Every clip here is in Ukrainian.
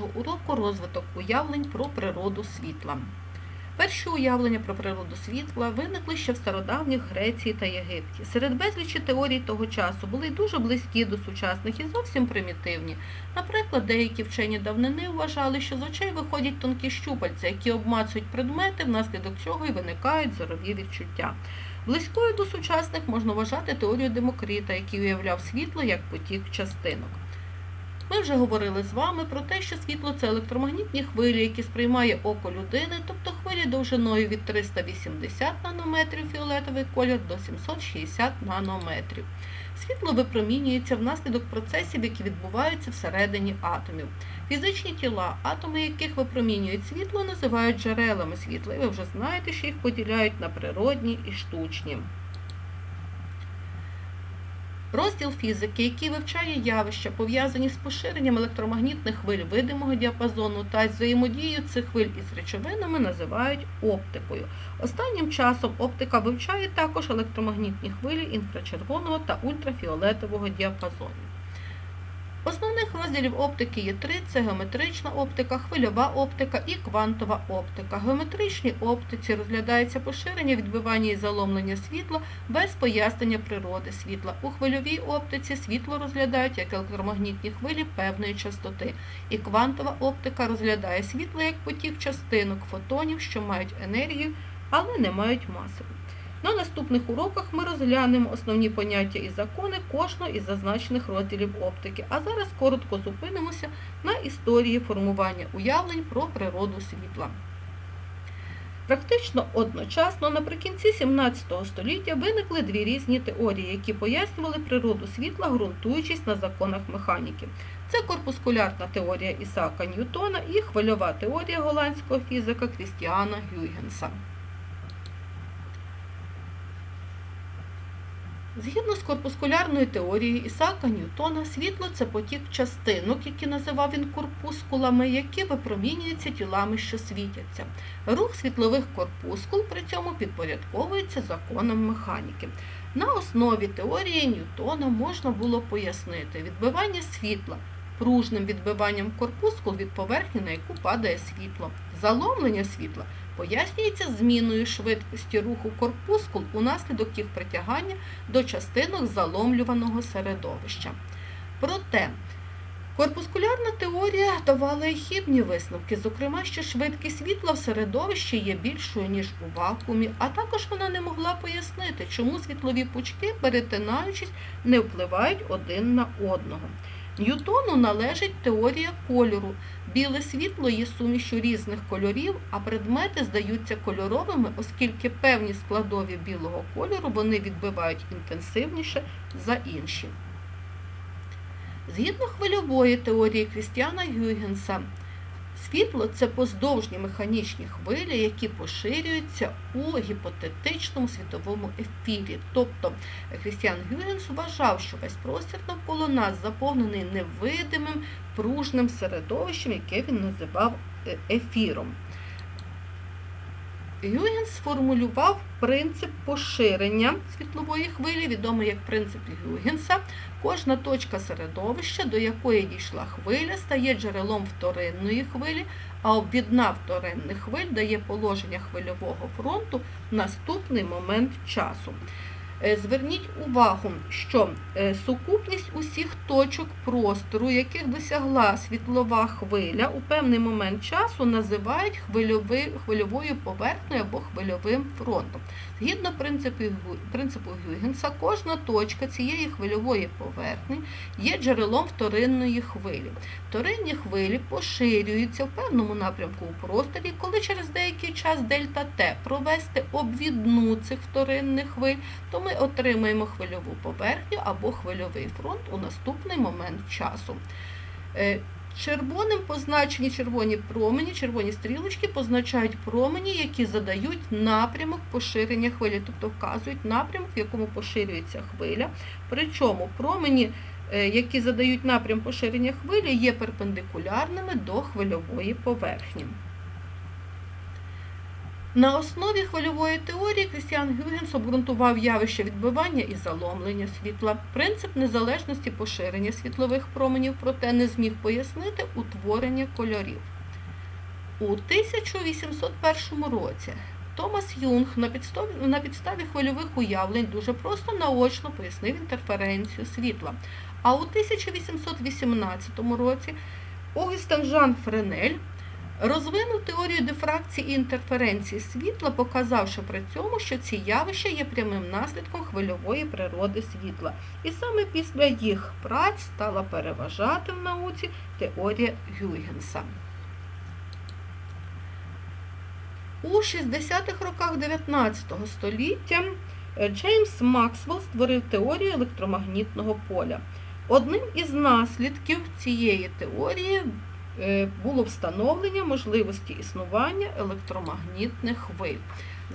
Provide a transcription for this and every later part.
нашого уроку розвиток уявлень про природу світла. Перші уявлення про природу світла виникли ще в стародавніх Греції та Єгипті. Серед безлічі теорій того часу були й дуже близькі до сучасних і зовсім примітивні. Наприклад, деякі вчені давнини вважали, що з очей виходять тонкі щупальця, які обмацують предмети, внаслідок чого й виникають зорові відчуття. Близькою до сучасних можна вважати теорію Демокрита, який уявляв світло як потік частинок. Ми вже говорили з вами про те, що світло це електромагнітні хвилі, які сприймає око людини, тобто хвилі довжиною від 380 нанометрів фіолетовий колір до 760 нанометрів. Світло випромінюється внаслідок процесів, які відбуваються всередині атомів. Фізичні тіла, атоми яких випромінюють світло, називають джерелами світла, і ви вже знаєте, що їх поділяють на природні і штучні. Розділ фізики, який вивчає явища, пов'язані з поширенням електромагнітних хвиль видимого діапазону та взаємодією цих хвиль із речовинами, називають оптикою. Останнім часом оптика вивчає також електромагнітні хвилі інфрачервоного та ультрафіолетового діапазону. Основних розділів оптики є три: це геометрична оптика, хвильова оптика і квантова оптика. В геометричній оптиці розглядається поширення, відбивання і заломлення світла без пояснення природи світла. У хвильовій оптиці світло розглядають як електромагнітні хвилі певної частоти. І квантова оптика розглядає світло як потік частинок фотонів, що мають енергію, але не мають маси. На наступних уроках ми розглянемо основні поняття і закони кожного із зазначених розділів оптики. А зараз коротко зупинимося на історії формування уявлень про природу світла. Практично одночасно наприкінці 17 століття виникли дві різні теорії, які пояснювали природу світла, ґрунтуючись на законах механіки. Це корпускулярна теорія Ісаака Ньютона і хвильова теорія голландського фізика Крістіана Гюйгенса. Згідно з корпускулярною теорією Ісаака Ньютона, світло це потік частинок, які називав він корпускулами, які випромінюються тілами, що світяться. Рух світлових корпускул при цьому підпорядковується законам механіки. На основі теорії Ньютона можна було пояснити відбивання світла пружним відбиванням корпускул від поверхні, на яку падає світло. Заломлення світла пояснюється зміною швидкості руху корпускул унаслідок їх притягання до частинок заломлюваного середовища. Проте корпускулярна теорія давала і хібні висновки, зокрема, що швидкість світла в середовищі є більшою, ніж у вакуумі, а також вона не могла пояснити, чому світлові пучки, перетинаючись, не впливають один на одного. Ньютону належить теорія кольору. Біле світло є сумішю різних кольорів, а предмети здаються кольоровими, оскільки певні складові білого кольору вони відбивають інтенсивніше за інші. Згідно хвильової теорії Крістіана Гюйгенса, світло це поздовжні механічні хвилі, які поширюються у гіпотетичному світовому ефірі. Тобто Крістіан Гюгенс вважав, що весь простір навколо нас заповнений невидимим пружним середовищем, яке він називав е, ефіром. Гюйгенс сформулював принцип поширення світлової хвилі, відомий як принцип Гюгенса. Кожна точка середовища, до якої дійшла хвиля, стає джерелом вторинної хвилі, а обвідна вторинних хвиль дає положення хвильового фронту в наступний момент часу. Е, Зверніть увагу, що е, сукупність усіх точок простору, яких досягла світлова хвиля, у певний момент часу називають хвильови, хвильовою поверхнею або хвильовим фронтом. Згідно принципу, Гю- принципу Гюйгенса, кожна точка цієї хвильової поверхні є джерелом вторинної хвилі. Вторинні хвилі поширюються в певному напрямку у просторі, коли через деякий час дельта Т провести обвідну цих вторинних хвиль, то ми отримаємо хвильову поверхню або хвильовий фронт у наступний момент часу. Е, Червоним позначені червоні промені, червоні стрілочки позначають промені, які задають напрямок поширення хвилі, тобто вказують напрямок, в якому поширюється хвиля. Причому промені, е, які задають напрям поширення хвилі, є перпендикулярними до хвильової поверхні. На основі хвильової теорії Крістіан Гюгенс обґрунтував явище відбивання і заломлення світла, принцип незалежності поширення світлових променів, проте не зміг пояснити утворення кольорів. У 1801 році Томас Юнг на підставі, на підставі хвильових уявлень дуже просто наочно пояснив інтерференцію світла. А у 1818 році Огюстен Жан Френель розвинув теорію дифракції і інтерференції світла, показавши при цьому, що ці явища є прямим наслідком хвильової природи світла. І саме після їх праць стала переважати в науці теорія Гюйгенса. У 60-х роках 19 століття Джеймс Максвелл створив теорію електромагнітного поля. Одним із наслідків цієї теорії було встановлення можливості існування електромагнітних хвиль.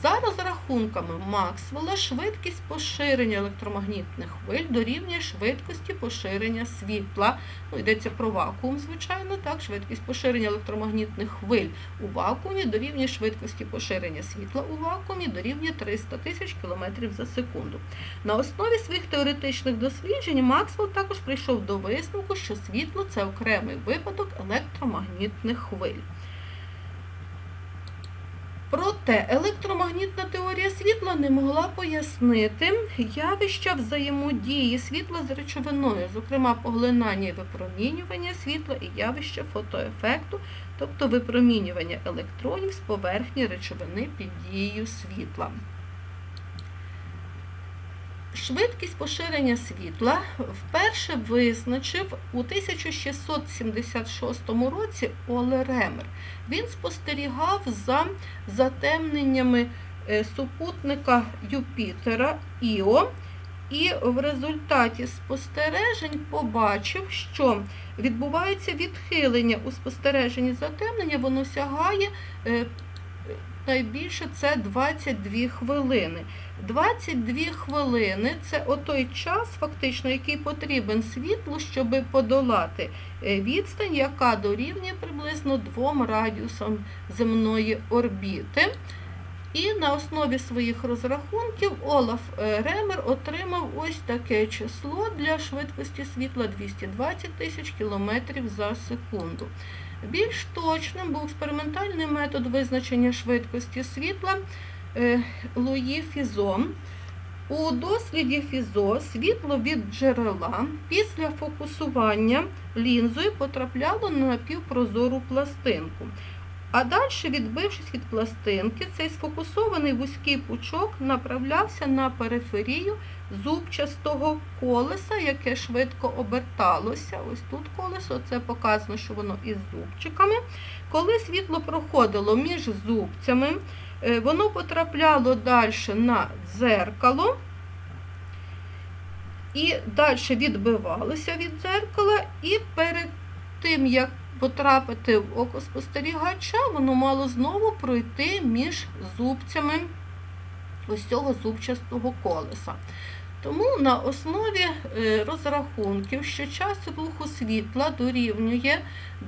За розрахунками Максвелла, швидкість поширення електромагнітних хвиль дорівнює швидкості поширення світла. Ну, йдеться про вакуум, звичайно, так, швидкість поширення електромагнітних хвиль у вакуумі дорівнює швидкості поширення світла у вакуумі дорівнює 300 тисяч кілометрів за секунду. На основі своїх теоретичних досліджень Максвелл також прийшов до висновку, що світло це окремий випадок електромагнітних хвиль. Проте електромагнітна теорія світла не могла пояснити явища взаємодії світла з речовиною, зокрема поглинання і випромінювання світла і явище фотоефекту, тобто випромінювання електронів з поверхні речовини під дією світла. Швидкість поширення світла вперше визначив у 1676 році Оле Ремер. Він спостерігав за затемненнями е, супутника Юпітера Іо, і в результаті спостережень побачив, що відбувається відхилення у спостереженні затемнення, воно сягає е, найбільше це 22 хвилини. 22 хвилини це отой час, фактично, який потрібен світлу, щоб подолати е, відстань, яка дорівнює приблизно двом радіусам земної орбіти. І на основі своїх розрахунків Олаф е, Ремер отримав ось таке число для швидкості світла 220 тисяч кілометрів за секунду. Більш точним був експериментальний метод визначення швидкості світла е, Луї Фізо. У досліді Фізо світло від джерела після фокусування лінзою потрапляло на напівпрозору пластинку. А далі, відбившись від пластинки, цей сфокусований вузький пучок направлявся на периферію зубчастого колеса, яке швидко оберталося. Ось тут колесо, це показано, що воно із зубчиками. Коли світло проходило між зубцями, е, воно потрапляло далі на дзеркало. І далі відбивалося від дзеркала, і перед тим, як потрапити в око спостерігача, воно мало знову пройти між зубцями ось цього зубчастого колеса. Тому на основі е, розрахунків, що час руху світла дорівнює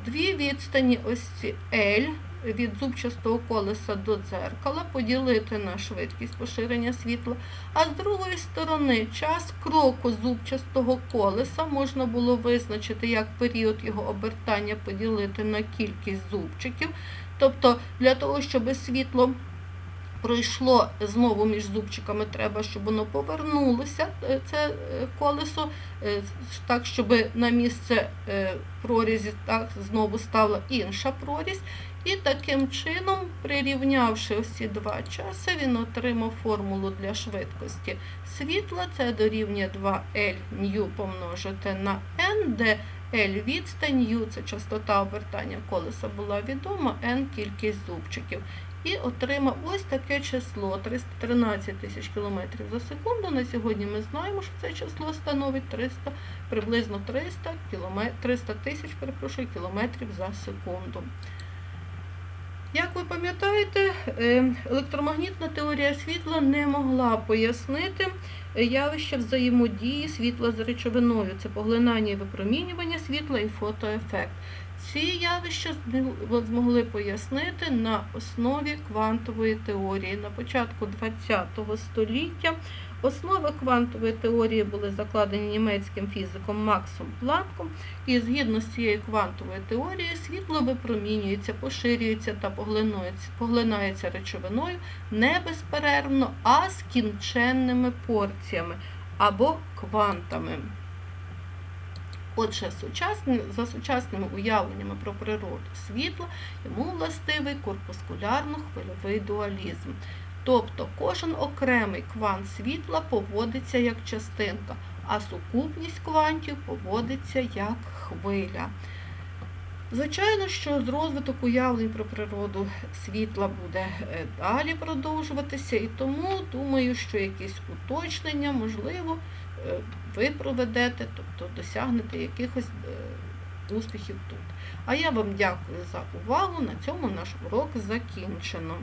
дві відстані ось L від зубчастого колеса до дзеркала, поділити на швидкість поширення світла, а з другої сторони час кроку зубчастого колеса можна було визначити як період його обертання поділити на кількість зубчиків. Тобто для того, щоб світло пройшло знову між зубчиками, треба, щоб воно повернулося, е, це е, колесо, е, так, щоб на місце прорізі так, знову стала інша прорізь. І таким чином, прирівнявши ці два часи, він отримав формулу для швидкості світла. Це дорівнює 2L ню помножити на N, де L відстань, U це частота обертання колеса була відома, N кількість зубчиків. І отримав ось таке число 313 тисяч кілометрів за секунду. На сьогодні ми знаємо, що це число становить 300, приблизно 300 300 тисяч перепрошую, кілометрів за секунду. Як ви пам'ятаєте, е, електромагнітна теорія світла не могла пояснити явище взаємодії світла з речовиною. Це поглинання і випромінювання світла і фотоефект. Ці явища змогли пояснити на основі квантової теорії. На початку ХХ століття основи квантової теорії були закладені німецьким фізиком Максом Планком, і згідно з цією квантовою теорією світло випромінюється, поширюється та поглинається речовиною не безперервно, а з кінченними порціями або квантами. Отже, за сучасними уявленнями про природу світла йому властивий корпускулярно-хвильовий дуалізм. Тобто кожен окремий квант світла поводиться як частинка, а сукупність квантів поводиться як хвиля. Звичайно, що з розвиток уявлень про природу світла буде е, далі продовжуватися, і тому думаю, що якісь уточнення, можливо, ви проведете, тобто досягнете якихось е, успіхів тут. А я вам дякую за увагу. На цьому наш урок закінчено.